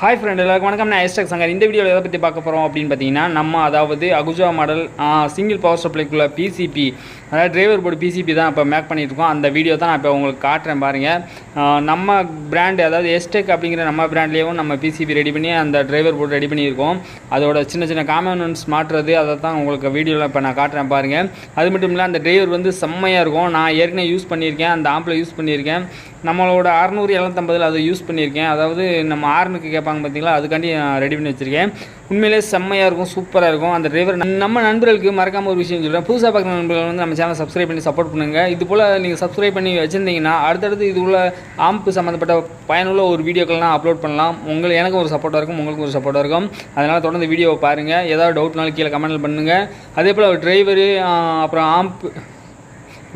Hi friend எல்லாருக்கும் வணக்கம். நான் எஸ்டக் சங்கர். இந்த வீடியோவில் எதை பற்றி பார்க்க போகிறோம் அப்படின்னு பார்த்தீங்கன்னா நம்ம அதாவது அகுஜா மாடல் சிங்கிள் பவர் சப்ளைக்குள்ள பிசிபி அதாவது டிரைவர் போர்டு பிசிபி தான் இப்போ மேக் பண்ணியிருக்கோம் அந்த வீடியோ தான் நான் இப்போ உங்களுக்கு காட்டுறேன் பாருங்கள் நம்ம பிராண்டு அதாவது எஸ்டெக் அப்படிங்கிற நம்ம பிராண்ட்லேயும் நம்ம பிசிபி ரெடி பண்ணி அந்த டிரைவர் போர்டு ரெடி பண்ணியிருக்கோம். அதோட சின்ன சின்ன காம்பனன்ட்ஸ் மாற்றுறது அதை தான் உங்களுக்கு வீடியோவில் இப்போ நான் காட்டுறேன் பாருங்கள் அது மட்டும் இல்லை அந்த டிரைவர் வந்து செம்மையாக இருக்கும். நான் ஏற்கனவே யூஸ் பண்ணியிருக்கேன். அந்த ஆம்பில் யூஸ் பண்ணியிருக்கேன். நம்மளோட அறநூறு எழுநூத்தம்பதில் அதை யூஸ் பண்ணியிருக்கேன். அதாவது நம்ம ஆர்னுக்கு கேட்பாங்க பார்த்தீங்களா? அதுக்காண்டி நான் ரெடி பண்ணி வச்சுருக்கேன். உண்மையிலே செம்மையாக இருக்கும் சூப்பராக இருக்கும். அந்த டிரைவர் நம்ம நண்பர்களுக்கு மறக்காம ஒரு விஷயம் சொல்கிறேன் புதுசாக பார்க்குற நண்பர்கள் வந்து நம்ம சேனல் சப்ஸ்கிரைப் பண்ணி சப்போர்ட் பண்ணுங்கள் இது போல் நீங்கள் சப்ஸ்கிரைப் பண்ணி வச்சுருந்தீங்கன்னா அடுத்தடுத்து இது உள்ள ஆம்பு சம்மந்தப்பட்ட பயனுள்ள ஒரு வீடியோக்கள்லாம் அப்லோட் பண்ணலாம். உங்களுக்கு எனக்கு ஒரு சப்போர்ட்டாக இருக்கும் உங்களுக்கும் ஒரு சப்போர்ட்டாக இருக்கும். அதனால் தொடர்ந்து வீடியோவை பாருங்கள் ஏதாவது டவுட்னாலும் கீழே கமெண்ட் பண்ணுங்கள் அதே போல் டிரைவரு அப்புறம் ஆம்பு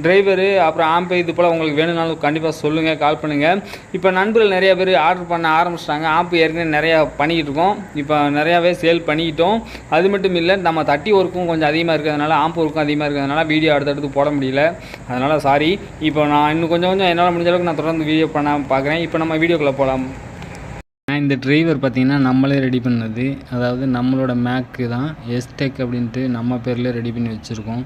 டிரைவரு அப்புறம் ஆம்பு இது போல் உங்களுக்கு வேணும்னாலும் கண்டிப்பாக சொல்லுங்கள் கால் பண்ணுங்கள் இப்போ நண்பர்கள் நிறையா பேர் ஆர்டர் பண்ண ஆரம்பிச்சிட்டாங்க. ஆம்பு ஏற்கனவே நிறையா பண்ணிக்கிட்டு இருக்கோம். இப்போ நிறையாவே சேல் பண்ணிக்கிட்டோம். அது மட்டும் இல்லை நம்ம தட்டி ஒர்க்கும் கொஞ்சம் அதிகமாக இருக்கிறதுனால ஆம்பு ஒர்க்கும் அதிகமாக இருக்கிறதுனால வீடியோ அடுத்தடுத்து போட முடியல. அதனால் சாரி இப்போ நான் இன்னும் கொஞ்சம் கொஞ்சம் என்னால் முடிஞ்ச அளவுக்கு நான் தொடர்ந்து வீடியோ பண்ண பார்க்குறேன் இப்போ நம்ம வீடியோக்குள்ளே போகலாம் இந்த டிரைவர் பார்த்திங்கன்னா நம்மளே ரெடி பண்ணது. அதாவது நம்மளோட மேக்கு தான் எஸ்டெக் அப்படின்ட்டு நம்ம பேரில் ரெடி பண்ணி வச்சுருக்கோம்.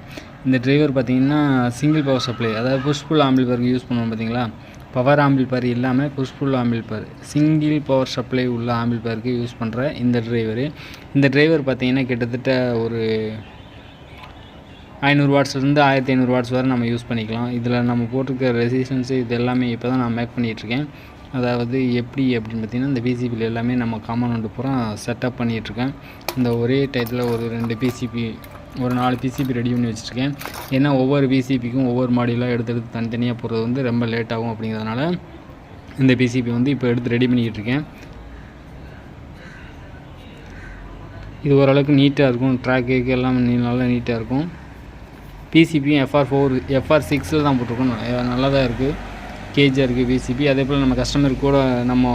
இந்த டிரைவர் பார்த்திங்கன்னா சிங்கிள் பவர் சப்ளை அதாவது புஷ்புல் ஆம்பிள்பருக்கு யூஸ் பண்ணுவோம் பார்த்தீங்களா? பவர் ஆம்பிள்பர் இல்லாமல் push pull amplifier single power supply உள்ள ஆம்பிள்பருக்கு யூஸ் பண்ணுற இந்த டிரைவரு இந்த டிரைவர் பார்த்திங்கன்னா கிட்டத்தட்ட ஒரு ஐநூறு வாட்ஸ்லேருந்து ஆயிரத்தி ஐநூறு வாட்ஸ் வரை நம்ம யூஸ் பண்ணிக்கலாம். இதில் நம்ம போட்டிருக்க ரெசிஸ்டன்ஸு இது எல்லாமே இப்போ தான் நான் மேக் பண்ணிகிட்ருக்கேன் அதாவது எப்படி அப்படின்னு பார்த்தீங்கன்னா இந்த பிசிபியில் எல்லாமே நம்ம காம்பவுண்டு பூரா செட்டப் பண்ணிகிட்ருக்கேன் இந்த ஒரே டைத்தில் ஒரு ரெண்டு பிசிபி ஒரு நாலு பிசிபி ரெடி பண்ணி வச்சுருக்கேன். ஏன்னா ஒவ்வொரு பிசிபிக்கும் ஒவ்வொரு மாடியெலாம் எடுத்து எடுத்து தனித்தனியாக போடுறது வந்து ரொம்ப லேட் ஆகும் அப்படிங்கிறதுனால இந்த பிசிபி வந்து இப்போ எடுத்து ரெடி பண்ணிக்கிட்டு இருக்கேன். இது ஓரளவுக்கு நீட்டாக இருக்கும். ட்ராக்கு எல்லாம் நல்லா நீட்டாக இருக்கும். பிசிபியும் எஃப்ஆர் ஃபோர் எஃப்ஆர் சிக்ஸில் தான் போட்டிருக்கோம். நல்லதாக நல்லா தான் இருக்குது கேஜியாக இருக்குது பிசிபி அதே போல் நம்ம கஸ்டமருக்கு கூட நம்ம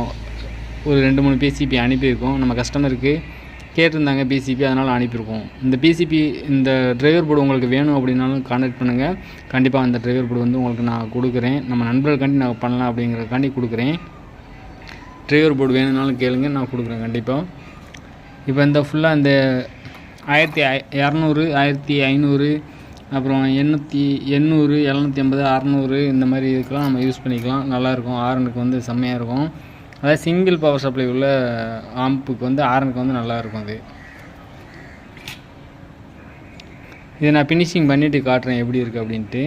ஒரு ரெண்டு மூணு பிசிபி அனுப்பியிருக்கோம். நம்ம கஸ்டமருக்கு கேட்டிருந்தாங்க பிசிபி அதனால் அனுப்பியிருக்கோம். இந்த பிசிபி இந்த டிரைவர் போர்டு உங்களுக்கு வேணும் அப்படின்னாலும் கான்டாக்ட் பண்ணுங்கள் கண்டிப்பாக அந்த டிரைவர் போர்டு வந்து உங்களுக்கு நான் கொடுக்குறேன். நம்ம நண்பர்களுக்காண்டி நான் பண்ணலாம் அப்படிங்கிறக்காண்டி கொடுக்குறேன். டிரைவர் போர்டு வேணும்னாலும் கேளுங்க நான் கொடுக்குறேன் கண்டிப்பாக இப்போ இந்த ஃபுல்லாக இந்த ஆயிரத்தி ஐ இரநூறு ஆயிரத்தி ஐநூறு அப்புறம் எண்ணூற்றி எண்ணூறு எழுநூற்றி ஐம்பது அறநூறு இந்த மாதிரி இதுக்கெல்லாம் நம்ம யூஸ் பண்ணிக்கலாம். நல்லாயிருக்கும் ஆரனுக்கு வந்து செம்மையாக இருக்கும். அதாவது சிங்கிள் பவர் சப்ளை உள்ள ஆம்புக்கு வந்து ஆரனுக்கு வந்து நல்லாயிருக்கும் அது. இதை நான் ஃபினிஷிங் பண்ணிவிட்டு காட்டுறேன் எப்படி இருக்குது அப்படின்ட்டு.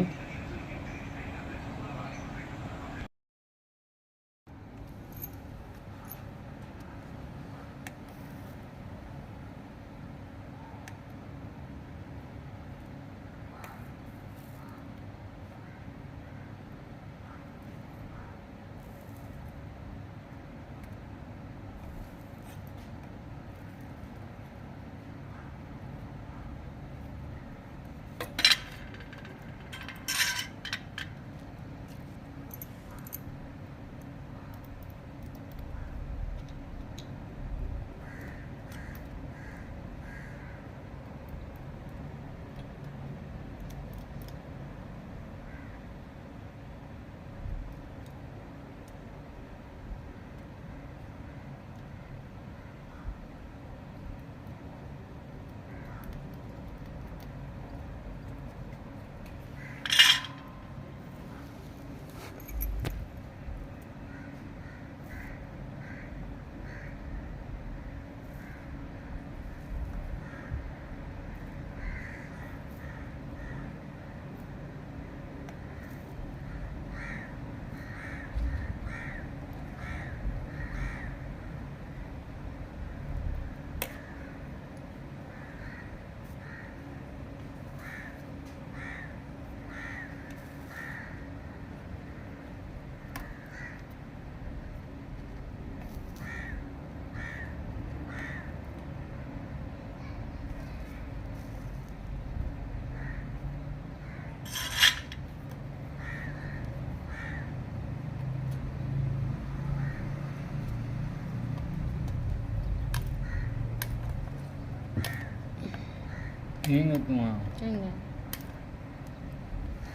ஏங்க. இருக்குமா சரிங்க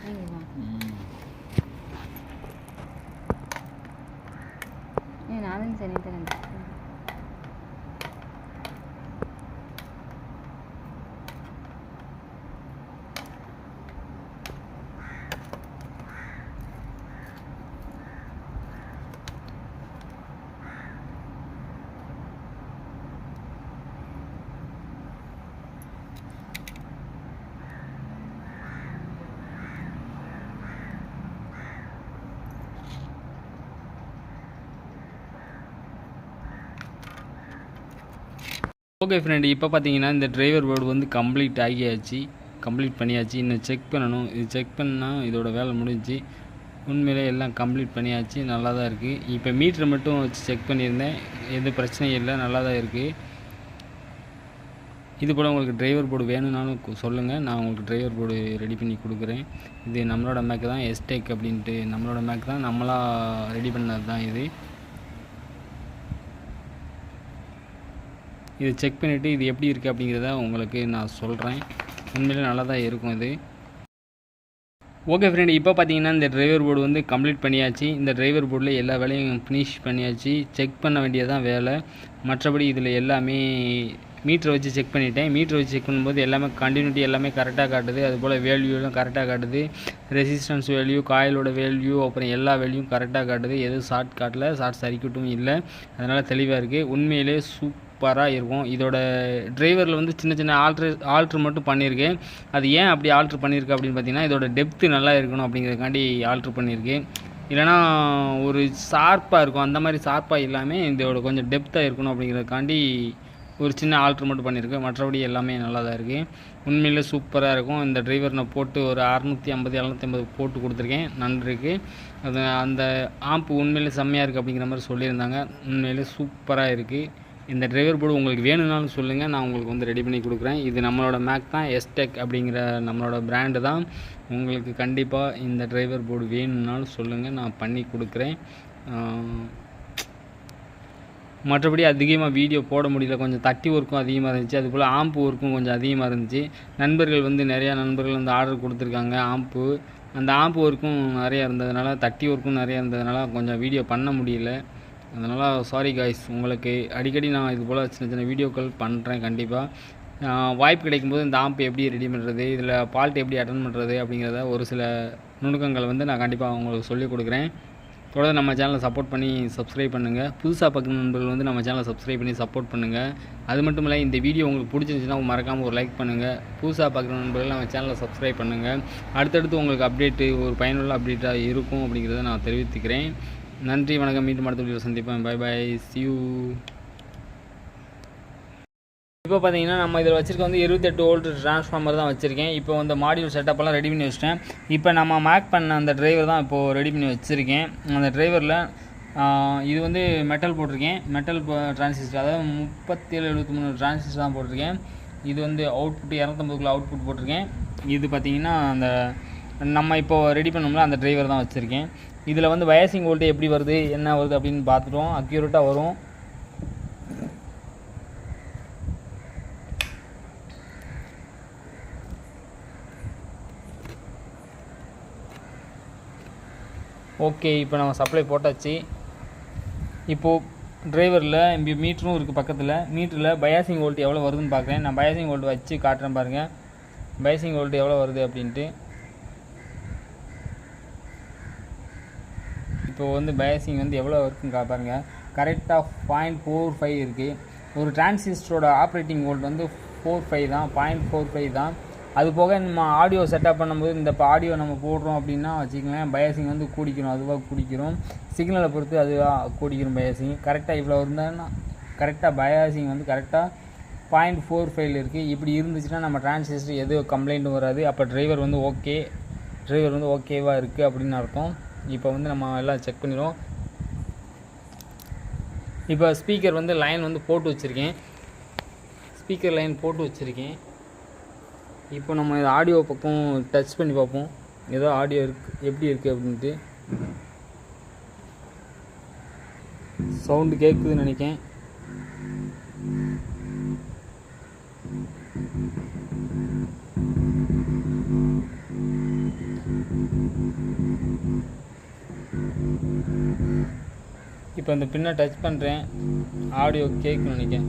இங்கே வா ஏன் நானும் சரி தரேன் ஓகே ஃப்ரெண்ட் இப்போ பார்த்தீங்கன்னா இந்த டிரைவர் போர்டு வந்து கம்ப்ளீட் ஆகியாச்சு. கம்ப்ளீட் பண்ணியாச்சு. இன்னும் செக் பண்ணணும். இது செக் பண்ணால் இதோட வேலை முடிஞ்சுச்சு உண்மையிலே எல்லாம் கம்ப்ளீட் பண்ணியாச்சு. நல்லா தான் இருக்குது இப்போ மீட்ரு மட்டும் வச்சு செக் பண்ணியிருந்தேன். எந்த பிரச்சனையும் இல்லை. நல்லா தான் இருக்குது இது போல் உங்களுக்கு டிரைவர் போர்டு வேணும்னாலும் சொல்லுங்கள் நான் உங்களுக்கு டிரைவர் போர்டு ரெடி பண்ணி கொடுக்குறேன். இது நம்மளோட மேக் தான். எஸ்டேக் அப்படின்ட்டு நம்மளோட மேக் தான். நம்மளாக ரெடி பண்ணது தான் இது. இது செக் பண்ணிவிட்டு இது எப்படி இருக்குது அப்படிங்கிறத உங்களுக்கு நான் சொல்கிறேன் உண்மையிலே நல்லா தான் இருக்கும் இது. ஓகே ஃப்ரெண்ட் இப்போ பார்த்தீங்கன்னா இந்த டிரைவர் போர்டு வந்து கம்ப்ளீட் பண்ணியாச்சு. இந்த டிரைவர் போர்டில் எல்லா வேலையும் ஃபினிஷ் பண்ணியாச்சு. செக் பண்ண வேண்டியதான் வேலை. மற்றபடி இதில் எல்லாமே மீட்டரை வச்சு செக் பண்ணிட்டேன். மீட்ரு வச்சு செக் பண்ணும்போது எல்லாமே கண்டினியூட்டி எல்லாமே கரெக்டாக காட்டுது. அதுபோல் வேல்யூலாம் கரெக்டாக காட்டுது. ரெசிஸ்டன்ஸ் வேல்யூ காயிலோட வேல்யூ அப்புறம் எல்லா வேல்யூவும் கரெக்டாக காட்டுது. எதுவும் ஷார்ட் காட்டல ஷார்ட் சர்க்கியூட்டும் இல்லை. அதனால் தெளிவாக இருக்குது உண்மையிலே சூப்பராக இருக்கும். இதோட டிரைவரில் வந்து சின்ன சின்ன ஆல்ட்ரு ஆல்ட்ரு மட்டும் பண்ணியிருக்கேன். அது ஏன் அப்படி ஆல்ட்ரு பண்ணியிருக்கு அப்படின்னு பார்த்தீங்கன்னா இதோட டெப்த்து நல்லா இருக்கணும் அப்படிங்கிறதுக்காண்டி ஆல்ட்ரு பண்ணியிருக்கு இல்லைனா ஒரு ஷார்ப்பாக இருக்கும். அந்த மாதிரி ஷார்ப்பாக இல்லாமல் இதோட கொஞ்சம் டெப்த்தாக இருக்கணும் அப்படிங்கிறதுக்காண்டி ஒரு சின்ன ஆல்ட்ரு மட்டும் பண்ணியிருக்கேன் மற்றபடி எல்லாமே நல்லா தான் இருக்குது உண்மையிலே சூப்பராக இருக்கும். இந்த டிரைவர் நான் போட்டு ஒரு அறநூற்றி ஐம்பது எழுநூற்றி ஐம்பது போட்டு கொடுத்துருக்கேன். நன்றிக்கு. அது அந்த ஆம்பு உண்மையிலே செம்மையாக இருக்குது அப்படிங்கிற மாதிரி சொல்லியிருந்தாங்க. உண்மையிலே சூப்பராக இருக்குது இந்த டிரைவர் போர்டு உங்களுக்கு வேணும்னாலும் சொல்லுங்கள் நான் உங்களுக்கு வந்து ரெடி பண்ணி கொடுக்குறேன். இது நம்மளோட மேக் தான். எஸ்டெக் அப்படிங்கிற நம்மளோட பிராண்டு தான். உங்களுக்கு கண்டிப்பாக இந்த டிரைவர் போர்டு வேணும்னாலும் சொல்லுங்கள் நான் பண்ணி கொடுக்குறேன். மற்றபடி அதிகமாக வீடியோ போட முடியல. கொஞ்சம் தட்டி ஒர்க்கும் அதிகமாக இருந்துச்சு. அதுபோல் ஆம்பு ஒர்க்கும் கொஞ்சம் அதிகமாக இருந்துச்சு. நண்பர்கள் வந்து நிறையா நண்பர்கள் வந்து ஆர்டர் கொடுத்துருக்காங்க ஆம்பு அந்த ஆம்பு ஒர்க்கும் நிறையா இருந்ததுனால தட்டி ஒர்க்கும் நிறையா இருந்ததுனால கொஞ்சம் வீடியோ பண்ண முடியல. அதனால் சாரி காய்ஸ் உங்களுக்கு அடிக்கடி நான் இது போல் சின்ன சின்ன வீடியோக்கள் பண்ணுறேன் கண்டிப்பாக வாய்ப்பு கிடைக்கும்போது இந்த ஆம்பு எப்படி ரெடி பண்ணுறது இதில் பால்ட் எப்படி அட்டன் பண்ணுறது அப்படிங்கிறத ஒரு சில நுணுக்கங்கள் வந்து நான் கண்டிப்பாக உங்களுக்கு சொல்லிக் கொடுக்குறேன். தொடர்ந்து நம்ம சேனலை சப்போர்ட் பண்ணி சப்ஸ்கிரைப் பண்ணுங்கள் புதுசாக பார்க்குற நண்பர்கள் வந்து நம்ம சேனலை சப்ஸ்கிரைப் பண்ணி சப்போர்ட் பண்ணுங்கள் அது மட்டும் இல்லை இந்த வீடியோ உங்களுக்கு பிடிச்சிருந்துச்சுன்னா மறக்காமல் ஒரு லைக் பண்ணுங்கள் புதுசாக பார்க்குற நண்பர்கள் நம்ம சேனலை சப்ஸ்கிரைப் பண்ணுங்கள் அடுத்தடுத்து உங்களுக்கு அப்டேட்டு ஒரு பயனுள்ள அப்டேட்டாக இருக்கும் அப்படிங்கிறத நான் தெரிவித்துக்கிறேன். நன்றி வணக்கம். மீண்டும் அடுத்த வீடியோ சந்திப்பேன் பை பை சியூ இப்போ பார்த்தீங்கன்னா நம்ம இதில் வச்சிருக்க வந்து இருபத்தெட்டு ஓல்டு ட்ரான்ஸ்ஃபார்மர் தான் வச்சுருக்கேன். இப்போ வந்து மாடியூல் செட்டப்லாம் ரெடி பண்ணி வச்சிட்டேன். இப்போ நம்ம மேக் பண்ண அந்த டிரைவர் தான் இப்போது ரெடி பண்ணி வச்சுருக்கேன். அந்த டிரைவரில் இது வந்து மெட்டல் போட்டிருக்கேன். மெட்டல் டிரான்சிஸ்டர் அதாவது முப்பத்தேழு எழுபத்தி மூணு டிரான்சிஸ்டர் தான் போட்டிருக்கேன். இது வந்து அவுட்புட் இரநூத்தம்பதுக்குள்ள அவுட்புட் போட்டிருக்கேன். இது பார்த்தீங்கன்னா அந்த நம்ம இப்போ ரெடி பண்ணோம்ல அந்த டிரைவர் தான் வச்சுருக்கேன். இதில் வந்து வயசிங் வோல்ட்டு எப்படி வருது என்ன வருது அப்படின்னு பார்த்துட்டோம். அக்யூரேட்டாக வரும். ஓகே இப்போ நம்ம சப்ளை போட்டாச்சு. இப்போது டிரைவரில் இங்கே மீட்டரும் இருக்குது பக்கத்தில். மீட்டரில் பயாசிங் வோல்ட் எவ்வளோ வருதுன்னு பார்க்குறேன் நான் பயாசிங் வோல்ட் வச்சு காட்டுறேன் பாருங்கள் பயாசிங் வோல்ட் எவ்வளோ வருது அப்படின்ட்டு. இப்போ வந்து பயாசிங் வந்து எவ்வளோ இருக்குன்னு கா கரெக்டாக பாயிண்ட் ஃபோர் ஃபைவ் இருக்குது ஒரு டிரான்சிஸ்டரோட ஆப்ரேட்டிங் வோல்ட் வந்து ஃபோர் ஃபைவ் தான் பாயிண்ட் ஃபோர் ஃபைவ் தான். அது போக நம்ம ஆடியோ செட்டப் பண்ணும்போது இந்த இப்போ ஆடியோ நம்ம போடுறோம் அப்படின்னா வச்சுக்கலாம் பயாசிங் வந்து கூடிக்கணும். அதுவாக கூடிக்கிறோம். சிக்னலை பொறுத்து அதுவாக கூடிக்கிறோம் பயாசிங் கரெக்டாக இவ்வளோ இருந்தாங்கன்னா கரெக்டாக பயாசிங் வந்து கரெக்டாக பாயிண்ட் ஃபோர் ஃபைவ்ல இருக்குது இப்படி இருந்துச்சுன்னா நம்ம டிரான்சிஸ்டர் எதுவும் கம்ப்ளைண்ட்டும் வராது. அப்போ டிரைவர் வந்து ஓகே டிரைவர் வந்து ஓகேவாக இருக்குது அப்படின்னு அர்த்தம். இப்போ வந்து நம்ம எல்லாம் செக் பண்ணிடுவோம். இப்போ ஸ்பீக்கர் வந்து லைன் வந்து போட்டு வச்சுருக்கேன். ஸ்பீக்கர் லைன் போட்டு வச்சுருக்கேன். இப்போ நம்ம ஆடியோ பக்கம் டச் பண்ணி பார்ப்போம். ஏதோ ஆடியோ இருக்கு. எப்படி இருக்குது அப்படின்ட்டு. சவுண்டு கேட்குதுன்னு நினைக்கேன் இப்போ இந்த பின்னை டச் பண்ணுறேன் ஆடியோ கேட்குன்னு நினைக்கேன்